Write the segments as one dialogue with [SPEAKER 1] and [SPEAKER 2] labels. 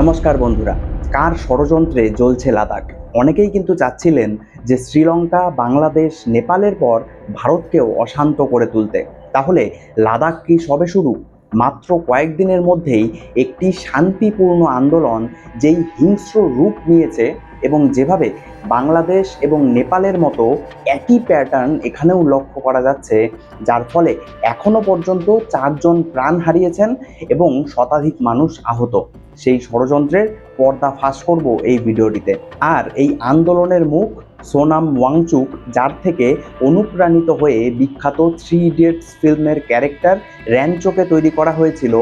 [SPEAKER 1] নমস্কার বন্ধুরা, কার ষড়যন্ত্রে জ্বলছে লাদাখ? অনেকেই কিন্তু চাচ্ছিলেন যে শ্রীলঙ্কা, বাংলাদেশ, নেপালের পর ভারতকেও অশান্ত করে তুলতে। তাহলে লাদাখ কি সবে শুরু? মাত্র কয়েকদিনের মধ্যেই একটি শান্তিপূর্ণ আন্দোলন যেই হিংস্র রূপ নিয়েছে এবং যেভাবে বাংলাদেশ এবং নেপালের মতো একই প্যাটার্ন এখানেও লক্ষ্য করা যাচ্ছে, যার ফলে এখনও পর্যন্ত চারজন প্রাণ হারিয়েছেন এবং শতাধিক মানুষ আহত। সেই ষড়যন্ত্রের পর্দা ফাঁস করব এই ভিডিওটিতে। আর এই আন্দোলনের মুখ সোনাম ওয়াংচুক, যার থেকে অনুপ্রাণিত হয়ে বিখ্যাত থ্রি ইডিয়টস ফিল্মের ক্যারেক্টার র্যাঞ্চোকে তৈরি করা হয়েছিল,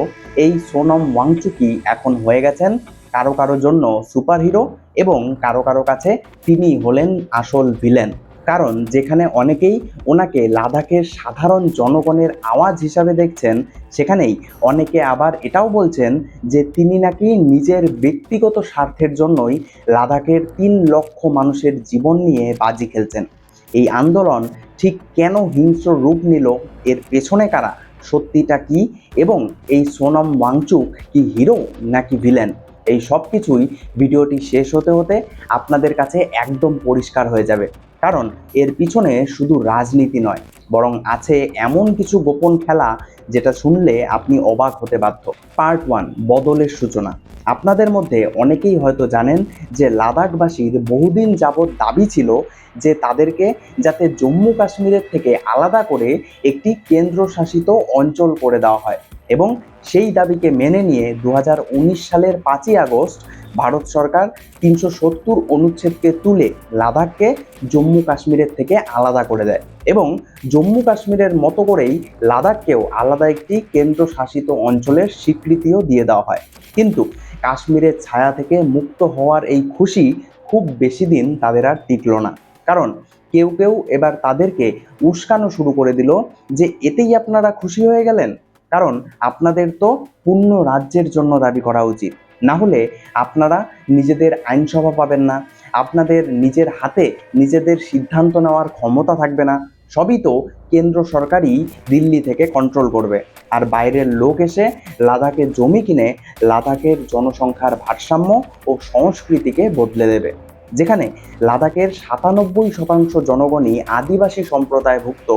[SPEAKER 1] এই সোনম ওয়াংচুকই এখন হয়ে গেছেন কারও কারও জন্য সুপারহিরো এবং কারও কারও কাছে তিনি হলেন আসল ভিলেন। কারণ যেখানে অনেকেই ওনাকে লাদাখের সাধারণ জনগণের আওয়াজ হিসাবে দেখছেন, সেখানেই অনেকে আবার এটাও বলছেন যে তিনি নাকি নিজের ব্যক্তিগত স্বার্থের জন্যই লাদাখের তিন লক্ষ মানুষের জীবন নিয়ে বাজি খেলছেন। এই আন্দোলন ঠিক কেন হিংস্র রূপ নিল, এর পেছনে কারা, সত্যিটা কি, এবং এই সোনম ওয়াংচুক কি হিরো নাকি ভিলেন? এই সব কিছুই ভিডিওটি শেষ হতে হতে আপনাদের কাছে একদম পরিষ্কার হয়ে যাবে। কারণ এর পিছনে শুধু রাজনীতি নয়, বরং আছে এমন কিছু গোপন খেলা যেটা শুনলে আপনি অবাক হতে বাধ্য। পার্ট ওয়ান, বদলের সূচনা। আপনাদের মধ্যে অনেকেই হয়তো জানেন যে লাদাখবাসীর বহুদিন যাবৎ দাবি ছিল যে তাদেরকে যাতে জম্মু কাশ্মীরের থেকে আলাদা করে একটি কেন্দ্রশাসিত অঞ্চল করে দেওয়া হয় এবং সেই দাবিকে মেনে নিয়ে দু হাজার উনিশ সালের পাঁচই আগস্ট ভারত সরকার তিনশো সত্তর অনুচ্ছেদকে তুলে লাদাখকে জম্মু কাশ্মীরের থেকে আলাদা করে দেয় এবং জম্মু কাশ্মীরের মতো করেই লাদাখকেও আলাদা একটি কেন্দ্রশাসিত অঞ্চলের স্বীকৃতিও দিয়ে দেওয়া হয়। কিন্তু কাশ্মীরের ছায়া থেকে মুক্ত হওয়ার এই খুশি খুব বেশি দিন তাদের আর টিকল না। কারণ কেউ কেউ এবার তাদেরকে উস্কানো শুরু করে দিল যে, এতেই আপনারা খুশি হয়ে গেলেন? কারণ আপনাদের তো পূর্ণ রাজ্যের জন্য দাবি করা উচিত। না হলে আপনারা নিজেদের আইনসভা পাবেন না, আপনাদের নিজের হাতে নিজেদের সিদ্ধান্ত নেওয়ার ক্ষমতা থাকবে না, সবই তো কেন্দ্র সরকারই দিল্লি থেকে কন্ট্রোল করবে। আর বাইরের লোক এসে লাদাখে জমি কিনে লাদাখের জনসংখ্যার ভারসাম্য ও সংস্কৃতিকে বদলে দেবে। যেখানে লাদাখের সাতানব্বই শতাংশ জনগণই আদিবাসী সম্প্রদায়ভুক্ত,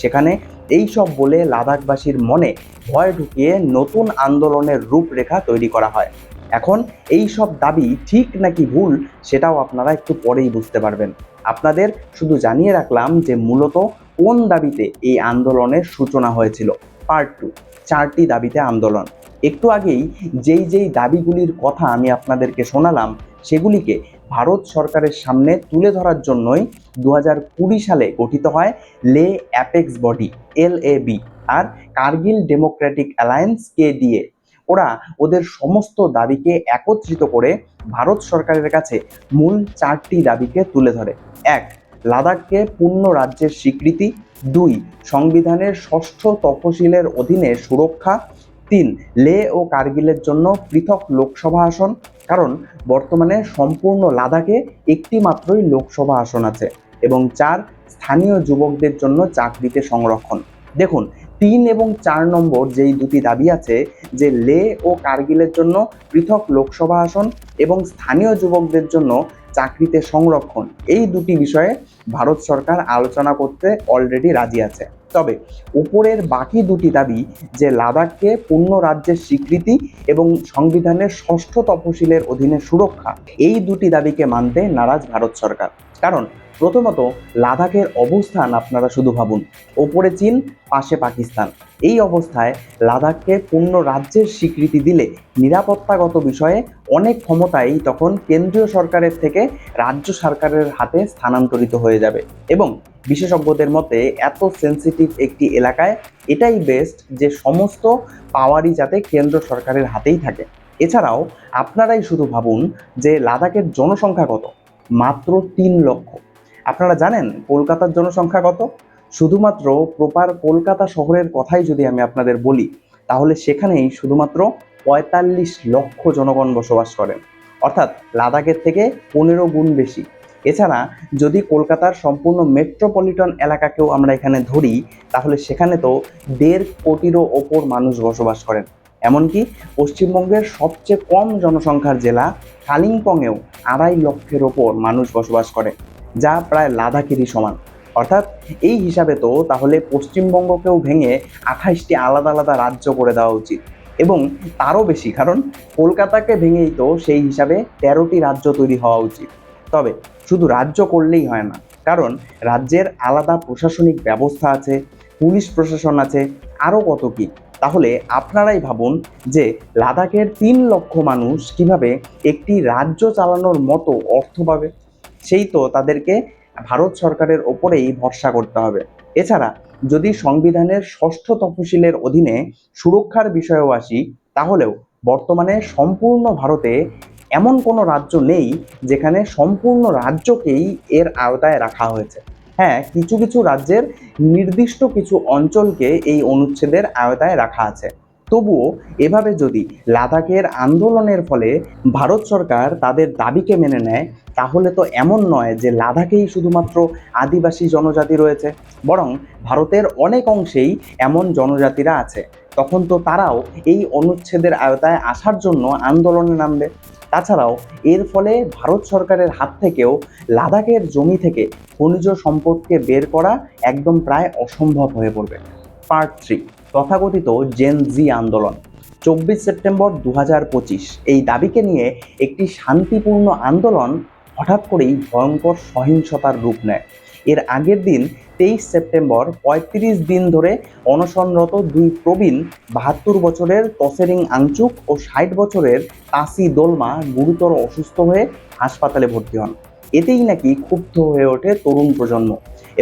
[SPEAKER 1] সেখানে এই সব বলে লাদাখবাসীর মনে ভয় ঢুকিয়ে নতুন আন্দোলনের রূপরেখা তৈরি করা হয়। এখন এই সব দাবি ঠিক নাকি ভুল সেটাও আপনারা একটু পরেই বুঝতে পারবেন। আপনাদের শুধু জানিয়ে রাখলাম যে মূলত কোন দাবিতে এই আন্দোলনের সূচনা হয়েছিল। পার্ট টু, চারটি দাবিতে আন্দোলন। একটু আগেই যেই যেই দাবিগুলির কথা আমি আপনাদেরকে শোনালাম, সেগুলিকে ভারত সরকারের সামনে তুলে ধরার জন্যই দু সালে গঠিত হয় লে অ্যাপেক্স বডি, এল আর Kargil democratic alliance K D A ওরা ওদের সমস্ত দাবিকে একত্রিত করে ভারত সরকারের কাছে মূল চারটি দাবিকে তুলে ধরে। এক, লাদাখকে পূর্ণ রাজ্যের স্বীকৃতি। দুই, সংবিধানের ষষ্ঠ তফসিলের অধীনে সুরক্ষা। তিন, লে ও কার্গিলের জন্য পৃথক লোকসভা আসন। কারণ বর্তমানে সম্পূর্ণ লাদাখে একটি মাত্রই লোকসভা আসন আছে। এবং চার, স্থানীয় যুবকদের জন্য চাকরিতে সংরক্ষণ। দেখুন তিন এবং চার নম্বর যেই দুটি দাবি আছে যে লে ও কার্গিলের জন্য পৃথক লোকসভা আসন এবং স্থানীয় যুবকদের জন্য চাকরিতে সংরক্ষণ, এই দুটি বিষয়ে ভারত সরকার আলোচনা করতে অলরেডি রাজি আছে। তবে উপরের বাকি দুটি দাবি যে লাদাখকে পূর্ণ রাজ্যের স্বীকৃতি এবং সংবিধানের ষষ্ঠ তফসিলের অধীনে সুরক্ষা, এই দুটি দাবিকে মানতে নারাজ ভারত সরকার। কারণ প্রথমত, লাদাখের অবস্থান আপনারা শুধু ভাবুন। ওপরে চীন, পাশে পাকিস্তান। এই অবস্থায় লাদাখকে পূর্ণ রাজ্যের স্বীকৃতি দিলে নিরাপত্তাগত বিষয়ে অনেক ক্ষমতাই তখন কেন্দ্রীয় সরকারের থেকে রাজ্য সরকারের হাতে স্থানান্তরিত হয়ে যাবে এবং বিশেষজ্ঞদের মতে এত সেন্সিটিভ একটি এলাকায় এটাই বেস্ট যে সমস্ত পাওয়ারই যাতে কেন্দ্র সরকারের হাতেই থাকে। এছাড়াও আপনারাই শুধু ভাবুন যে লাদাখের জনসংখ্যা কত? মাত্র তিন লক্ষ। আপনারা জানেন কলকাতার জনসংখ্যা কত? শুধুমাত্র প্রপার কলকাতা শহরের কথাই যদি আমি আপনাদের বলি, তাহলে সেখানেই শুধুমাত্র পঁয়তাল্লিশ লক্ষ জনগণ বসবাস করেন। অর্থাৎ লাদাখের থেকে পনেরো গুণ বেশি। এছাড়া যদি কলকাতার সম্পূর্ণ মেট্রোপলিটন এলাকাকেও আমরা এখানে ধরি, তাহলে সেখানে তো দেড় কোটিরও ওপর মানুষ বসবাস করেন। এমনকি পশ্চিমবঙ্গের সবচেয়ে কম জনসংখ্যার জেলা কালিম্পংয়েও আড়াই লক্ষের ওপর মানুষ বসবাস করে। যা প্রায় লাদাখেরই সমান। অর্থাৎ এই হিসাবে তো তাহলে পশ্চিমবঙ্গকেও ভেঙে আঠাইশটি আলাদা আলাদা রাজ্য করে দেওয়া উচিত। এবং তারও বেশি, কারণ কলকাতাকে ভেঙেই তো সেই হিসাবে তেরোটি রাজ্য তৈরি হওয়া উচিত। তবে শুধু রাজ্য করলেই হয় না, কারণ রাজ্যের আলাদা প্রশাসনিক ব্যবস্থা আছে, পুলিশ প্রশাসন আছে, আরও কত কি। তাহলে আপনারাই ভাবুন যে লাদাখের তিন লক্ষ মানুষ কীভাবে একটি রাজ্য চালানোর মতো অর্থ পাবে। সেই তো তাদেরকে ভারত সরকারের ওপরেই ভরসা করতে হবে। এছাড়া যদি সংবিধানের ষষ্ঠ তফসিলের অধীনে সুরক্ষার বিষয়েও আসি, তাহলেও বর্তমানে সম্পূর্ণ ভারতে এমন কোনো রাজ্য নেই যেখানে সম্পূর্ণ রাজ্যকেই এর আওতায় রাখা হয়েছে। হ্যাঁ কিছু কিছু রাজ্যের নির্দিষ্ট কিছু অঞ্চলকে এই অনুচ্ছেদের আওতায় রাখা আছে। তবুও এভাবে যদি লাদাখের আন্দোলনের ফলে ভারত সরকার তাদের দাবিকে মেনে নেয়, তাহলে তো এমন নয় যে লাদাখেই শুধুমাত্র আদিবাসী জনজাতি রয়েছে, বরং ভারতের অনেক অংশেই এমন জনজাতিরা আছে। তখন তো তারাও এই অনুচ্ছেদের আওতায় আসার জন্য আন্দোলনে নামবে। তাছাড়াও এর ফলে ভারত সরকারের হাত থেকেও লাদাখের জমি থেকে খনিজ সম্পদকে বের করা একদম প্রায় অসম্ভব হয়ে পড়বে। পার্ট থ্রি তথাকথিত জেন জি আন্দোলন। চব্বিশ সেপ্টেম্বর দু এই দাবিকে নিয়ে একটি শান্তিপূর্ণ আন্দোলন হঠাৎ করেই ভয়ঙ্কর সহিংসতার রূপ নেয়। এর আগের দিন তেইশ সেপ্টেম্বর, পঁয়ত্রিশ দিন ধরে অনশনরত দুই প্রবীণ বাহাত্তর বছরের তসেরিং আংচুক ও ষাট বছরের তাসি দোলমা গুরুতর অসুস্থ হয়ে হাসপাতালে ভর্তি হন। এতেই নাকি ক্ষুব্ধ হয়ে ওঠে তরুণ প্রজন্ম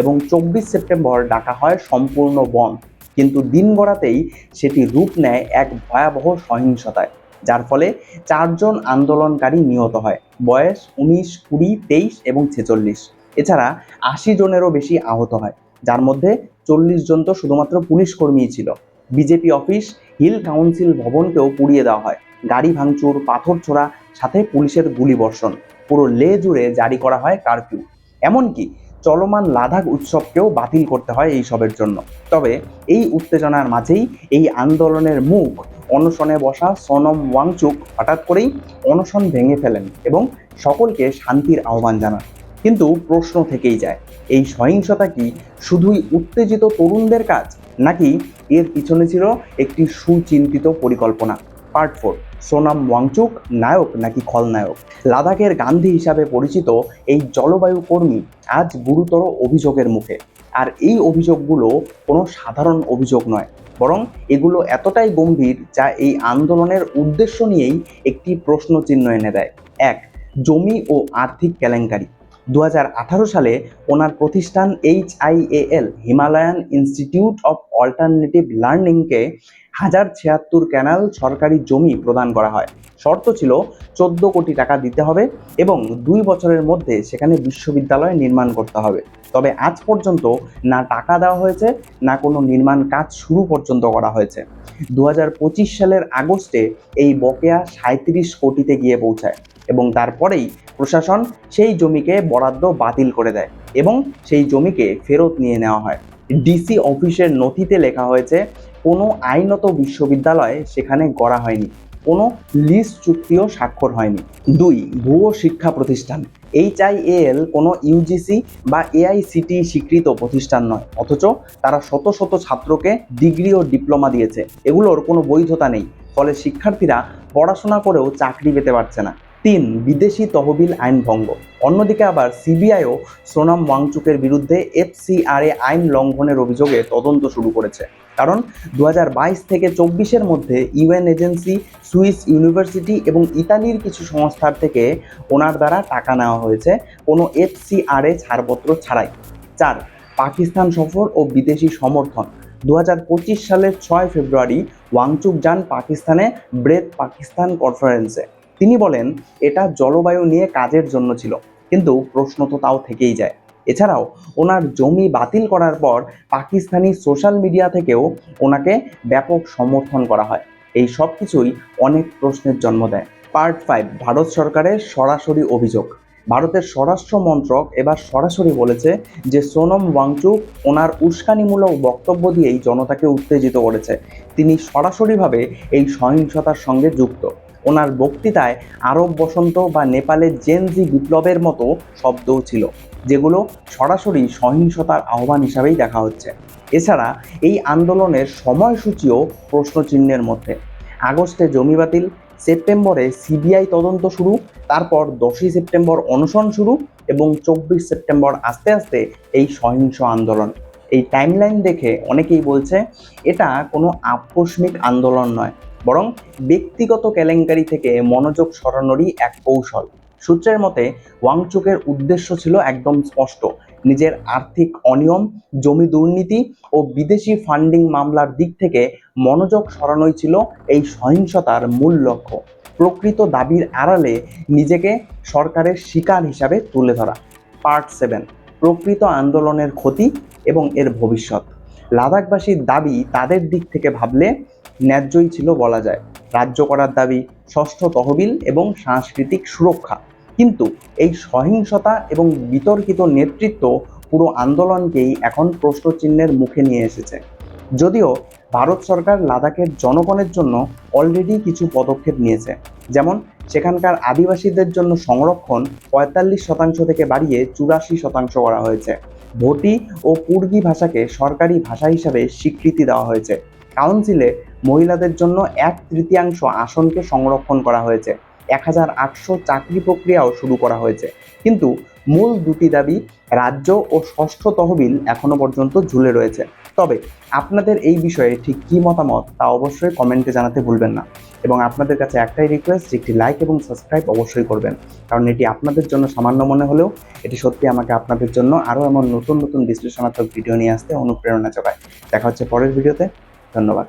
[SPEAKER 1] এবং চব্বিশ সেপ্টেম্বর ডাকা হয় সম্পূর্ণ বন্ধ। কিন্তু দিন গড়াতেই সেটি রূপ নেয় এক ভয়াবহ সহিংসতায়, যার ফলে চারজন আন্দোলনকারী নিহত হয়, বয়স উনিশ, কুড়ি, তেইশ এবং ছেচল্লিশ। এছাড়া আশি জনেরও বেশি আহত হয়, যার মধ্যে চল্লিশ জন তো শুধুমাত্র পুলিশ কর্মীই ছিল। বিজেপি অফিস, হিল কাউন্সিল ভবনকেও পুড়িয়ে দেওয়া হয়। গাড়ি ভাঙচুর, পাথর ছোড়া, সাথে পুলিশের গুলি বর্ষণ পুরো লে জুড়ে জারি করা হয় কারফিউ। এমনকি চলমান লাদাখ উৎসবকেও বাতিল করতে হয় এই সবের জন্য। তবে এই উত্তেজনার মাঝেই এই আন্দোলনের মুখ অনশনে বসা সনম ওয়াংচুক হঠাৎ করেই অনশন ভেঙে ফেলেন এবং সকলকে শান্তির আহ্বান জানান। কিন্তু প্রশ্ন থেকেই যায়, এই সহিংসতা কি শুধুই উত্তেজিত তরুণদের কাজ, নাকি এর পিছনে ছিল একটি সুচিন্তিত পরিকল্পনা? পার্ট ফোর সোনাম ওয়াংচুক নায়ক নাকি খলনায়ক লাদাখের গান্ধী হিসাবে পরিচিত এই জলবায়ু কর্মী আজ গুরুতর অভিযোগের মুখে। আর এই অভিযোগগুলো কোনো সাধারণ অভিযোগ নয়, বরং এগুলো এতটাই গম্ভীর যা এই আন্দোলনের উদ্দেশ্য নিয়েই একটি প্রশ্ন চিহ্ন এনে দেয়। এক, জমি ও আর্থিক কেলেঙ্কারি। দু হাজার আঠারো সালে ওনার প্রতিষ্ঠান H IAL Himalayan institute of alternative লার্নিংকে হাজার ছিয়াত্তর ক্যানাল সরকারি জমি প্রদান করা হয়। শর্ত ছিল চোদ্দ কোটি টাকা দিতে হবে এবং দুই বছরের মধ্যে সেখানে বিশ্ববিদ্যালয় নির্মাণ করতে হবে। তবে আজ পর্যন্ত না টাকা দেওয়া হয়েছে, না কোনো নির্মাণ কাজ শুরু পর্যন্ত করা হয়েছে। দু হাজার পঁচিশ সালের আগস্টে এই বকেয়া সাঁত্রিশ কোটিতে গিয়ে পৌঁছায় এবং তারপরেই প্রশাসন সেই জমিকে বরাদ্দ বাতিল করে দেয় এবং সেই জমিকে ফেরত নিয়ে নেওয়া হয়। ডিসি অফিসের নথিতে লেখা হয়েছে, কোনো আইনত বিশ্ববিদ্যালয় সেখানে গড়া হয়নি। কোনো লিজ চুক্তিও স্বাক্ষর হয়নি। দুই, ভুয়ো শিক্ষা প্রতিষ্ঠান। এইচআইএল কোনো ইউজিসি বা এআইসিটি স্বীকৃত প্রতিষ্ঠান নয়। অথচ তারা শত শত ছাত্রকে ডিগ্রি ও ডিপ্লোমা দিয়েছে। এগুলোর কোনো বৈধতা নেই। ফলে শিক্ষার্থীরা পড়াশোনা করেও চাকরি পেতে পারছে না। তিন, বিদেশি তহবিল আইন ভঙ্গ। অন্যদিকে আবার সিবিআইও সোনাম ওয়াংচুকের বিরুদ্ধে এফসিআরএ আইন লঙ্ঘনের অভিযোগে তদন্ত শুরু করেছে। কারণ দু হাজার বাইশ থেকে চব্বিশের মধ্যে ইউএন এজেন্সি, সুইস ইউনিভার্সিটি এবং ইতালির কিছু সংস্থার থেকে ওনার দ্বারা টাকা নেওয়া হয়েছে কোনো এফসিআরএ ছাড়পত্র ছাড়াই। চার, পাকিস্তান সফর ও বিদেশি সমর্থন। দু হাজার পঁচিশ সালের ছয় ফেব্রুয়ারি ওয়াংচুক যান পাকিস্তানে ব্রেথ পাকিস্তান কনফারেন্সে। তিনি বলেন, এটা জলবায়ু নিয়ে কাজের জন্য ছিল, কিন্তু প্রশ্ন তো তাও থেকেই যায়। এছাড়াও, ওনার জমি বাতিল করার পর পাকিস্তানি সোশ্যাল মিডিয়া থেকেও ওনাকে ব্যাপক সমর্থন করা হয়। এই সব কিছুই অনেক প্রশ্নের জন্ম দেয়। পার্ট ফাইভ, ভারত সরকারের সরাসরি অভিযোগ। ভারতের স্বরাষ্ট্র মন্ত্রক এবার সরাসরি বলেছে যে, সোনম ওয়াংচুক ওনার উস্কানিমূলক বক্তব্য দিয়েই জনতাকে উত্তেজিত করেছে। তিনি সরাসরিভাবে এই সহিংসতার সঙ্গে যুক্ত। ওনার বক্তৃতায় আরব বসন্ত বা নেপালের জেনজি বিপ্লবের মতো শব্দও ছিল, যেগুলো সরাসরি সহিংসতার আহ্বান হিসাবেই দেখা হচ্ছে। এছাড়া এই আন্দোলনের সময়সূচিও প্রশ্নচিহ্নের মধ্যে। আগস্টে জমি বাতিল, সেপ্টেম্বরে সিবিআই তদন্ত শুরু, তারপর দশই সেপ্টেম্বর অনশন শুরু এবং চব্বিশ সেপ্টেম্বর আস্তে আস্তে এই সহিংস আন্দোলন। এই টাইমলাইন দেখে অনেকেই বলছে, এটা কোনো আকস্মিক আন্দোলন নয়। বরং ব্যক্তিগত কেলেঙ্কারি থেকে মনোযোগ সরানোরই এক কৌশল। সূত্রের মতে, ওয়াংচুকের উদ্দেশ্য ছিল একদম স্পষ্ট। নিজের আর্থিক অনিয়ম, জমি দুর্নীতি ও বিদেশি ফান্ডিং মামলার দিক থেকে মনোযোগ সরানোই ছিল এই সহিংসতার মূল লক্ষ্য। প্রকৃত দাবির আড়ালে নিজেকে সরকারের শিকার হিসাবে তুলে ধরা। পার্ট সেভেন, প্রকৃত আন্দোলনের ক্ষতি এবং এর ভবিষ্যৎ। লাদাখবাসীর দাবি তাদের দিক থেকে ভাবলে ন্যায্যই ছিল বলা যায়। রাজ্য করার দাবি, ষষ্ঠ তহবিল এবং সাংস্কৃতিক সুরক্ষা। কিন্তু এই সহিংসতা এবং বিতর্কিত নেতৃত্ব পুরো আন্দোলনকেই এখন প্রশ্নচিহ্নের মুখে নিয়ে এসেছে। যদিও ভারত সরকার লাদাখের জনগণের জন্য অলরেডি কিছু পদক্ষেপ নিয়েছে। যেমন, সেখানকার আদিবাসীদের জন্য সংরক্ষণ পঁয়তাল্লিশ শতাংশ থেকে বাড়িয়ে চুরাশি শতাংশ করা হয়েছে। ভোটি ও পুর্গি ভাষাকে সরকারি ভাষা হিসাবে স্বীকৃতি দেওয়া হয়েছে। কাউন্সিলে মহিলাদের জন্য এক তৃতীয়াংশ আসনকে সংরক্ষণ করা হয়েছে। এক হাজার আটশো চাকরি প্রক্রিয়াও শুরু করা হয়েছে। কিন্তু মূল দুটি দাবি রাজ্য ও ষষ্ঠ তহবিল এখনও পর্যন্ত ঝুলে রয়েছে। তবে আপনাদের এই বিষয়ে ঠিক কী মতামত তা অবশ্যই কমেন্টে জানাতে ভুলবেন না। এবং আপনাদের কাছে একটাই রিকোয়েস্ট একটি লাইক এবং সাবস্ক্রাইব অবশ্যই করবেন। কারণ এটি আপনাদের জন্য সামান্য মনে হলেও এটি সত্যি আমাকে আপনাদের জন্য আরও এমন নতুন নতুন বিশ্লেষণাত্মক ভিডিও নিয়ে আসতে অনুপ্রেরণা যোগায়। দেখা হচ্ছে পরের ভিডিওতে ধন্যবাদ।